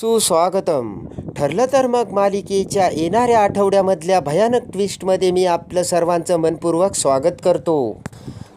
सुस्वागतम. ठरलं तर मग मालिकेच्या येणाऱ्या आठवड्यामधल्या भयानक ट्विस्टमध्ये मी आपलं सर्वांचं मनपूर्वक स्वागत करतो.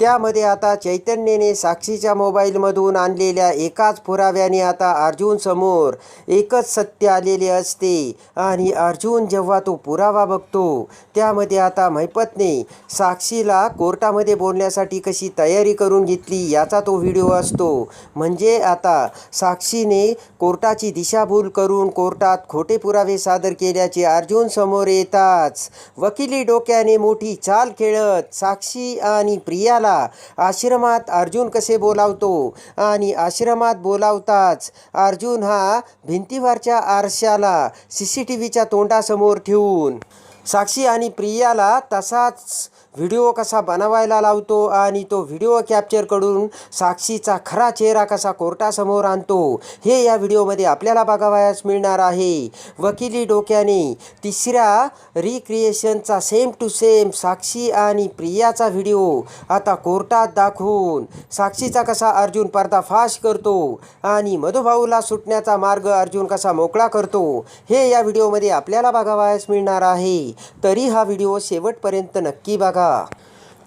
त्यामध्ये आता चैतन्यने साक्षीच्या मोबाईलमधून आणलेल्या एकाच पुराव्याने आता अर्जुन समोर एकच सत्य आलेले असते. आणि अर्जुन जेव्हा तो पुरावा बघतो त्यामध्ये आता मैपतने साक्षीला कोर्टामध्ये बोलण्यासाठी कशी तयारी करून घेतली याचा तो व्हिडिओ असतो. म्हणजे आता साक्षीने कोर्टाची दिशाभूल करून कोर्टात खोटे पुरावे सादर केल्याचे अर्जुन समोर येताच. वकिली डोक्याने मोठी चाल खेळत साक्षी आणि प्रियाला आश्रमात अर्जुन कसे बोलावतो? आणि आश्रमात बोलावताच अर्जुन हा भिंतीवरच्या आरशाला सी सी टी व्हीच्या तोंडासमोर ठेवून साक्षी आणि प्रियाला तसाच व्हिडिओ कसा बनवायला लावतो आणि तो व्हिडिओ कॅप्चर करून साक्षीचा खरा चेहरा कसा कोर्टासमोर आणतो हे या व्हिडिओमध्ये आपल्याला बघावयास मिळणार आहे. वकिली डोक्याने तिसऱ्या रिक्रिएशनचा सेम टू सेम साक्षी आणि प्रियाचा व्हिडिओ आता कोर्टात दाखवून साक्षीचा कसा अर्जुन पर्दाफाश करतो आणि मधुभाऊला सुटण्याचा मार्ग अर्जुन कसा मोकळा करतो हे या व्हिडिओमध्ये आपल्याला बघावयास मिळणार आहे. तरी हा व्हिडिओ शेवटपर्यंत नक्की बघा.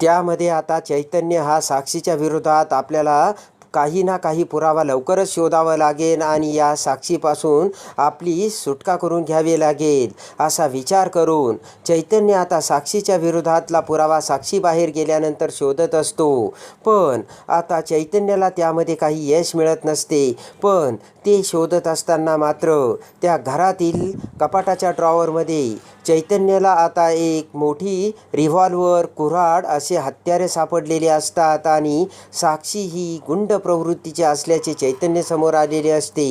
त्यामध्ये आता चैतन्य हा साक्षीच्या विरोधात आपल्याला काही ना काही पुरावा लवकरच शोधावा लागेल आणि या साक्षीपासून आपली सुटका करून घ्यावी लागेल असा विचार करून चैतन्य आता साक्षीच्या विरोधातला पुरावा साक्षी बाहेर गेल्यानंतर शोधत असतो. पण आता चैतन्याला त्यामध्ये काही यश मिळत नसते. पण ते शोधत असताना मात्र त्या घरातील कपाटाच्या ड्रॉवरमध्ये चैतन्याला आता एक मोठी रिव्हॉल्वर कुऱ्हाड असे हत्यारे सापडलेले असतात आणि साक्षी ही गुंड प्रवृत्तीची असल्याचे चैतन्य समोर आलेले असते.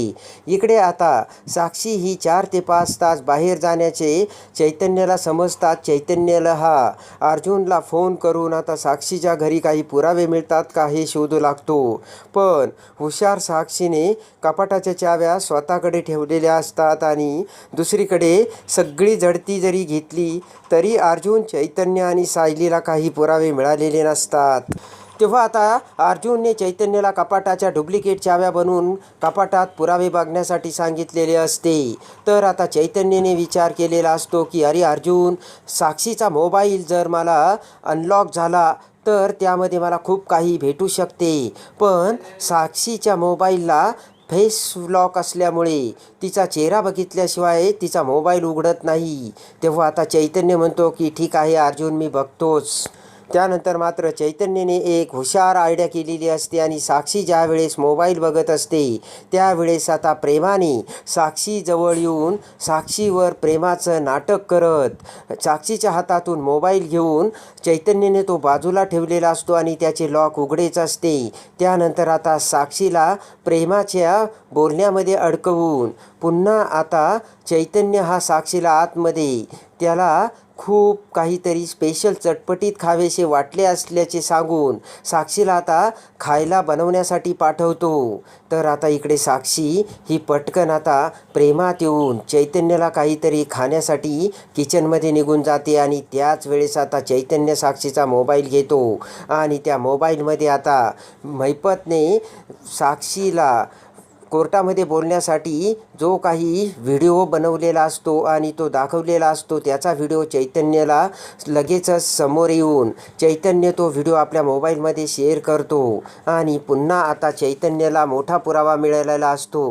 इकडे आता साक्षी ही चार ते पाच तास बाहेर जाण्याचे चैतन्याला समजतात. चैतन्याला हा अर्जुनला फोन करून आता साक्षीच्या घरी काही पुरावे मिळतात का हे शोधू लागतो. पण हुशार साक्षीने कपाटाच्या चाव्या स्वतःकडे ठेवलेल्या असतात आणि दुसरीकडे सगळी जडती जरी घेतली तरी अर्जुन चैतन्य आणि सायलीला काही पुरावे मिळालेले नसतात. तेव्हा आता अर्जुनने चैतन्याला कपाटाच्या डुप्लिकेट चाव्या बनवून कपाटात पुरावे बघण्यासाठी सांगितलेले असते. तर आता चैतन्यने विचार केलेला असतो की अरे अर्जुन साक्षीचा मोबाईल जर मला अनलॉक झाला तर त्यामध्ये मला खूप काही भेटू शकते. पण साक्षीच्या मोबाईलला फेस लॉक असल्यामुळे तिचा चेहरा बघितल्याशिवाय तिचा मोबाईल उघडत नाही. तेव्हा आता चैतन्य म्हणतो की ठीक आहे अर्जुन मी बघतोच. त्यानंतर मात्र चैतन्यने एक हुशार आयडिया केलेली असते आणि साक्षी ज्यावेळेस मोबाईल बघत असते त्यावेळेस आता प्रेमाने साक्षीजवळ येऊन साक्षीवर प्रेमाचं नाटक करत साक्षीच्या हातातून मोबाईल घेऊन चैतन्यने तो बाजूला ठेवलेला असतो आणि त्याचे लॉक उघडेच असते. त्यानंतर आता साक्षीला प्रेमाच्या बोलण्यामध्ये अडकवून पुन्हा आता चैतन्य हा साक्षीला आतमध्ये त्याला खूप काहीतरी स्पेशल चटपटीत खावेसे वाटले असल्याचे सांगून साक्षीला आता खायला बनवण्यासाठी पाठवतो. तर आता इकडे साक्षी ही पटकन आता प्रेमात येऊन चैतन्याला काहीतरी खाण्यासाठी किचनमध्ये निघून जाते आणि त्याच वेळेस आता चैतन्य साक्षीचा मोबाईल घेतो. आणि त्या मोबाईलमध्ये आता मैपतने साक्षीला कोर्टामध्ये बोलण्यासाठी जो काही व्हिडिओ बनवलेला असतो आणि तो दाखवलेला असतो त्याचा व्हिडिओ चैतन्याला लगेचच समोर येऊन चैतन्य तो व्हिडिओ आपल्या मोबाईलमध्ये शेअर करतो आणि पुन्हा आता चैतन्याला मोठा पुरावा मिळालेला असतो.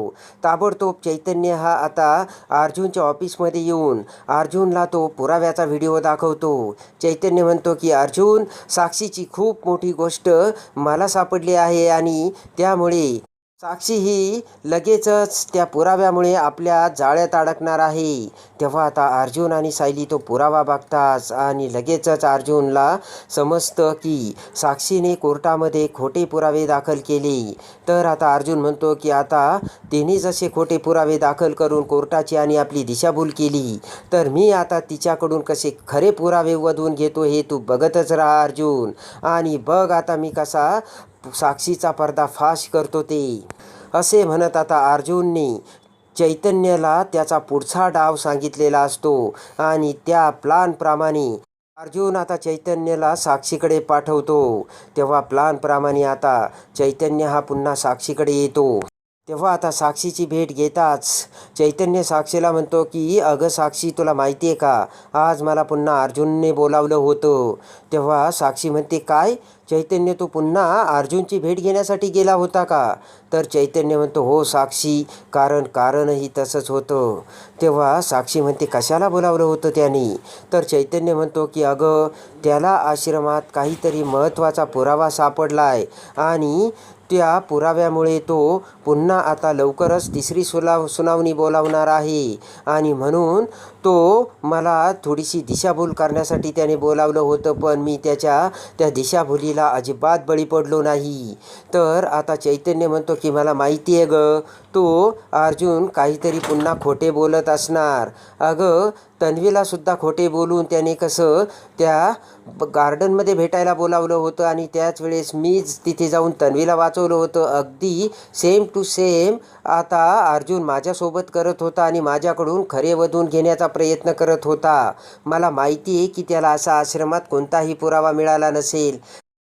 ताबडतोब चैतन्य हा आता अर्जुनच्या ऑफिसमध्ये येऊन अर्जुनला तो पुराव्याचा व्हिडिओ दाखवतो. चैतन्य म्हणतो की अर्जुन साक्षीची खूप मोठी गोष्ट मला सापडली आहे आणि त्यामुळे साक्षी ही लगेचच त्या पुराव्यामुळे आपल्या जाळ्यात अडकणार आहे. तेव्हा आता अर्जुन आणि सायली तो पुरावा बघताच आणि लगेचच अर्जुनला समजतं की साक्षीने कोर्टामध्ये खोटे पुरावे दाखल केले. तर आता अर्जुन म्हणतो की आता तिने जसे खोटे पुरावे दाखल करून कोर्टाची आणि आपली दिशाभूल केली तर मी आता तिच्याकडून कसे खरे पुरावे वधवून घेतो हे तू बघतच राहा अर्जुन. आणि बघ आता मी कसा साक्षीचा पर्दा फाश करतो ते. असे म्हणत आता अर्जुननी चैतन्याला त्याचा पुढचा डाव सांगितलेला असतो आणि त्या प्लानप्रमाणे अर्जुन आता चैतन्यला साक्षीकडे पाठवतो. तेव्हा प्लानप्रमाणे आता चैतन्य हा पुन्हा साक्षीकडे येतो. तेव्हा आता साक्षीची भेट घेताच चैतन्य साक्षीला म्हणतो की अगं साक्षी तुला माहिती आहे का? आज मला पुन्हा अर्जुनने बोलावलं होतं. तेव्हा साक्षी म्हणते काय? चैतन्य तू पुन्हा अर्जुनची भेट घेण्यासाठी गेला होता का? तर चैतन्य म्हणतो हो साक्षी कारण कारणही तसंच होतं. तेव्हा साक्षी म्हणते कशाला बोलावलं होतं त्याने? तर चैतन्य म्हणतो की अगं त्याला आश्रमात काहीतरी महत्त्वाचा पुरावा सापडला आहे आणि त्या पुराव्यामुळे तो पुन्हा आता लवकरच तिसरी सुलाव सुनावणी बोलावणार आहे. आणि म्हणून तो मला थोडीशी दिशाभूल करण्यासाठी त्याने बोलावलं होतं पण मी त्याच्या त्या दिशाभुलीला अजिबात बळी पडलो नाही. तर आता चैतन्य म्हणतो की मला माहिती आहे ग तो अर्जुन काहीतरी पुन्हा खोटे बोलत असणार. अगं तन्वीलासुद्धा खोटे बोलून त्याने कसं त्या गार्डनमध्ये भेटायला बोलावलं होतं आणि त्याच वेळेस मीच तिथे जाऊन तन्वीला वाचवलं होतं. अगदी सेम टू सेम आता अर्जुन माझ्यासोबत करत होता आणि माझ्याकडून खरे वधून घेण्याचा प्रयत्न करत होता. मला माहिती आहे की त्याला असा आश्रमात कोणताही पुरावा मिळाला नसेल.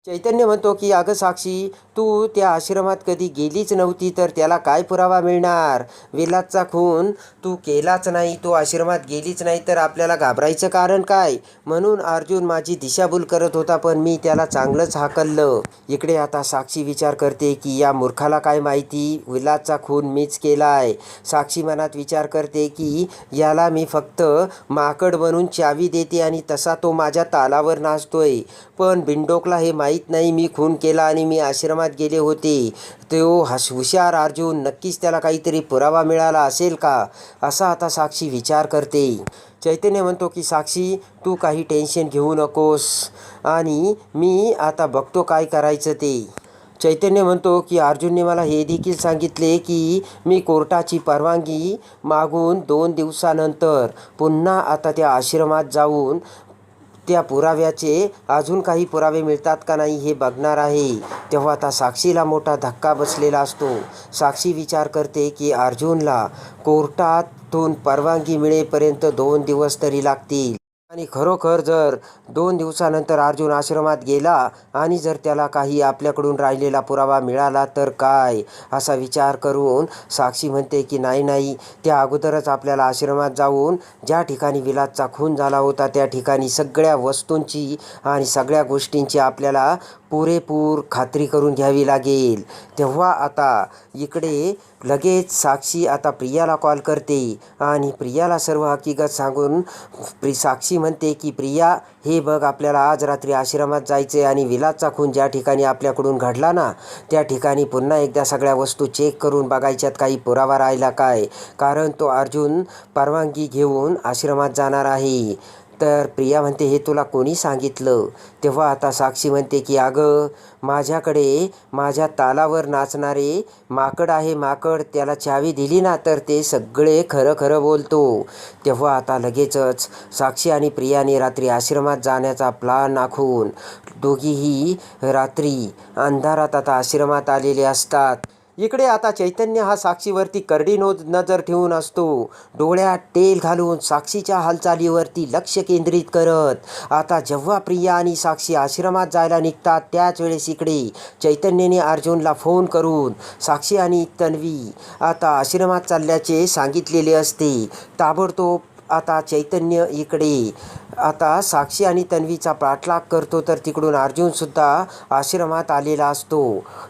चैतन्य म्हणतो की अगं साक्षी तू त्या आश्रमात कधी गेलीच नव्हती तर त्याला काय पुरावा मिळणार? विलासचा खून तू केलाच नाही तो आश्रमात गेलीच नाही तर आपल्याला घाबरायचं कारण काय? म्हणून अर्जुन माझी दिशाभूल करत होता पण मी त्याला चांगलंच हाकललं. इकडे आता साक्षी विचार करते की या मूर्खाला काय माहिती? विलासचा खून मीच केला आहे साक्षी मनात विचार करते की याला मी फक्त माकड बनून चावी देते आणि तसा तो माझ्या तालावर नाचतोय. पण बिंडोकला हे माहीत नाही मी खून केला आणि मी आश्रमात गेले होते. तो हस हुशार अर्जुन नक्कीच त्याला काहीतरी पुरावा मिळाला असेल का? असा आता साक्षी विचार करते. चैतन्य म्हणतो की साक्षी तू काही टेन्शन घेऊ नकोस आणि मी आता बघतो काय करायचं ते. चैतन्य म्हणतो की अर्जुनने मला हे देखील सांगितले की मी कोर्टाची परवानगी मागून दोन दिवसानंतर पुन्हा आता त्या आश्रमात जाऊन त्या पुराव्याचे अजून काही पुरावे मिळतात का नाही हे बघणार आहे. तेव्हा आता साक्षीला मोठा धक्का बसलेला असतो. साक्षी विचार करते की अर्जुनला कोर्टातून परवानगी मिळेपर्यंत दोन दिवस तरी लागतील. आणि खरोखर जर दोन दिवसानंतर अर्जुन आश्रमात गेला आणि जर त्याला काही आपल्याकडून राहिलेला पुरावा मिळाला तर काय? असा विचार करून साक्षी म्हणते की नाही नाही. त्या अगोदरच आपल्याला आश्रमात जाऊन ज्या ठिकाणी विलासचा खून झाला होता त्या ठिकाणी सगळ्या वस्तूंची आणि सगळ्या गोष्टींची आपल्याला पुरेपूर खात्री करून घ्यावी लागेल. तेव्हा आता इकडे लगेच साक्षी आता प्रियाला कॉल करते आणि प्रियाला सर्व हकीकत सांगून प्रि साक्षी म्हणते की प्रिया हे बघ आपल्याला आज रात्री आश्रमात जायचे आणि विलासचा खून ज्या ठिकाणी आपल्याकडून घडला ना त्या ठिकाणी पुन्हा एकदा सगळ्या वस्तू चेक करून बघायच्यात काही पुरावा राहिला काय? कारण तो अर्जुन परवानगी घेऊन आश्रमात जाणार आहे. तर प्रिया म्हणते हे तुला कोणी सांगितलं? तेव्हा आता साक्षी म्हणते की अगं माझ्याकडे माझ्या तालावर नाचणारे माकड आहे माकड त्याला चावी दिली ना तर ते सगळे खरं खरं बोलतो. तेव्हा आता लगेचच साक्षी आणि प्रियाने रात्री आश्रमात जाण्याचा प्लान आखून दोघीही रात्री अंधारात आता आश्रमात आलेले असतात. इकडे आता चैतन्य हा साक्षीवरती करडी नो नजर ठेवून असतो. डोळ्यात तेल घालून साक्षीच्या हालचालीवरती लक्ष केंद्रित करत. आता जेव्हा प्रिया आणि साक्षी आश्रमात जायला निघतात त्याच वेळेस इकडे चैतन्यने अर्जुनला फोन करून साक्षी आणि तन्वी आता आश्रमात चालल्याचे सांगितलेले असते. ताबडतोब आता चैतन्य इकडे. आता साक्षी आणि तन्वीचा पाठलाग करतो तर तिकडून अर्जुनसुद्धा आश्रमात आलेला असतो.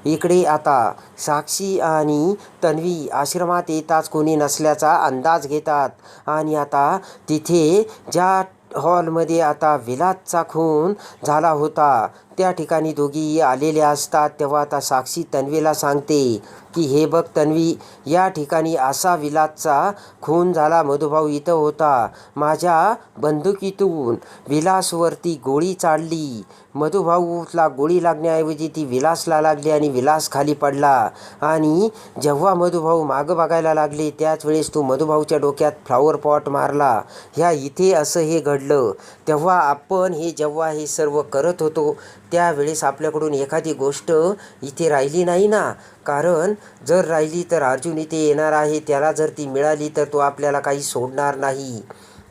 इकडे आता साक्षी आणि तन्वी आश्रमात येताच कोणी नसल्याचा अंदाज घेतात. आणि आता तिथे ज्या हॉलमध्ये आता विलासचा खून झाला होता त्या ठिकाणी दोघीही आलेल्या असतात. तेव्हा आता साक्षी तन्वीला सांगते की हे बघ तन्वी या ठिकाणी असा विलासचा खून झाला. मधुभाऊ इथं होता. माझ्या बंदुकीतून विलासवरती गोळी चाढली मधुभाऊला गोळी लागण्याऐवजी ती विलासला लागली आणि विलास खाली पडला. आणि जेव्हा मधुभाऊ मागं बघायला लागले त्याच वेळेस तू मधुभाऊच्या डोक्यात फ्लॉवर पॉट मारला. ह्या इथे असं हे घडलं. तेव्हा आपण हे जेव्हा हे सर्व करत होतो त्यावेळेस आपल्याकडून एखादी गोष्ट इथे राहिली नाही ना? कारण जर राहिली तर अर्जुन इथे येणार आहे त्याला जर ती मिळाली तर तो आपल्याला काही सोडणार नाही.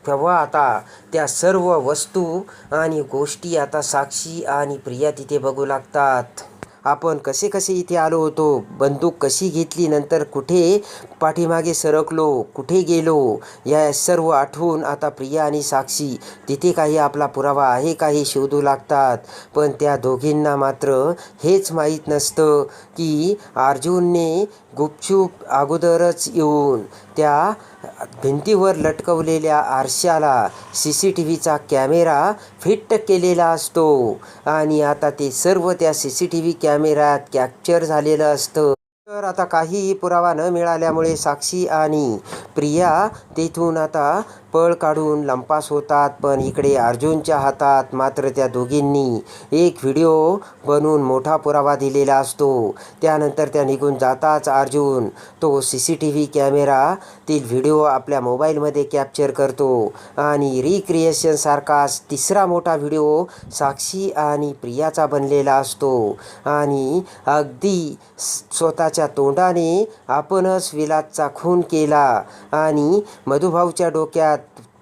तेव्हा आता त्या सर्व वस्तू आणि गोष्टी आता साक्षी आणि प्रिया तिथे बघू लागतात. आपण कसे कसे इथे आलो होतो? बंदूक कशी घेतली? नंतर कुठे पाठीमागे सरकलो? कुठे गेलो? या सर्व आठवून आता प्रिया आणि साक्षी तिथे काही आपला पुरावा आहे काही शोधू लागतात. पण त्या दोघींना मात्र हेच माहीत नसतं की अर्जुनने गुपचूप अगोदरच येऊन त्या भिंतीवर लटकवलेल्या आरशाला सी सी टी व्हीचा कॅमेरा फिट केलेला असतो. आणि आता ते सर्व त्या सी सी टी व्ही कॅमेऱ्यात कॅप्चर झालेलं असतं. तर आता काहीही पुरावा न मिळाल्यामुळे साक्षी आणि प्रिया तेथून आता पळ काढून लंपास होतात पण इकडे अर्जुनच्या हातात मात्र त्या दोघींनी एक व्हिडिओ बनवून मोठा पुरावा दिलेला असतो. त्यानंतर त्या निघून जाताच अर्जुन तो सी सी टी व्ही कॅमेरातील व्हिडिओ आपल्या मोबाईलमध्ये कॅप्चर करतो आणि रिक्रिएशनसारखाच तिसरा मोठा व्हिडिओ साक्षी आणि प्रियाचा बनलेला असतो. आणि अगदी स्वतःच्या तोंडाने आपणच विलासचा खून केला आणि मधुभाऊच्या डोक्यात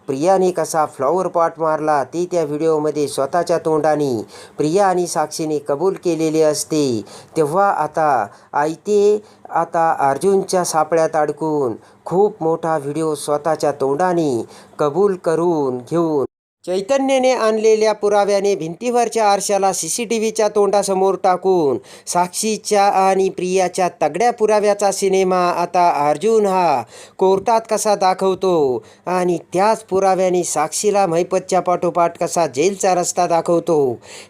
प्रियाने कसा फ्लॉवर पॉट मारला ते त्या व्हिडिओमध्ये स्वतःच्या तोंडाने प्रिया आणि साक्षीने कबूल केलेले असते. तेव्हा आता आयते आता अर्जुनच्या सापळ्यात अडकून खूप मोठा व्हिडिओ स्वतःच्या तोंडाने कबूल करून घेऊन चैतन्याने आणलेल्या पुराव्याने भिंतीवरच्या आरशाला सी सी टी व्हीच्या तोंडासमोर टाकून साक्षीच्या आणि प्रियाच्या तगड्या पुराव्याचा सिनेमा आता अर्जुन हा कोर्टात कसा दाखवतो आणि त्याच पुराव्याने साक्षीला महिपतच्या पाठोपाठ कसा जेलचा रस्ता दाखवतो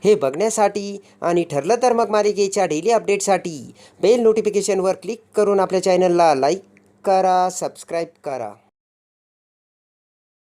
हे बघण्यासाठी आणि ठरलं तर मग मालिकेच्या डेली अपडेटसाठी बेल नोटिफिकेशनवर क्लिक करून आपल्या चॅनलला लाईक करा सबस्क्राईब करा.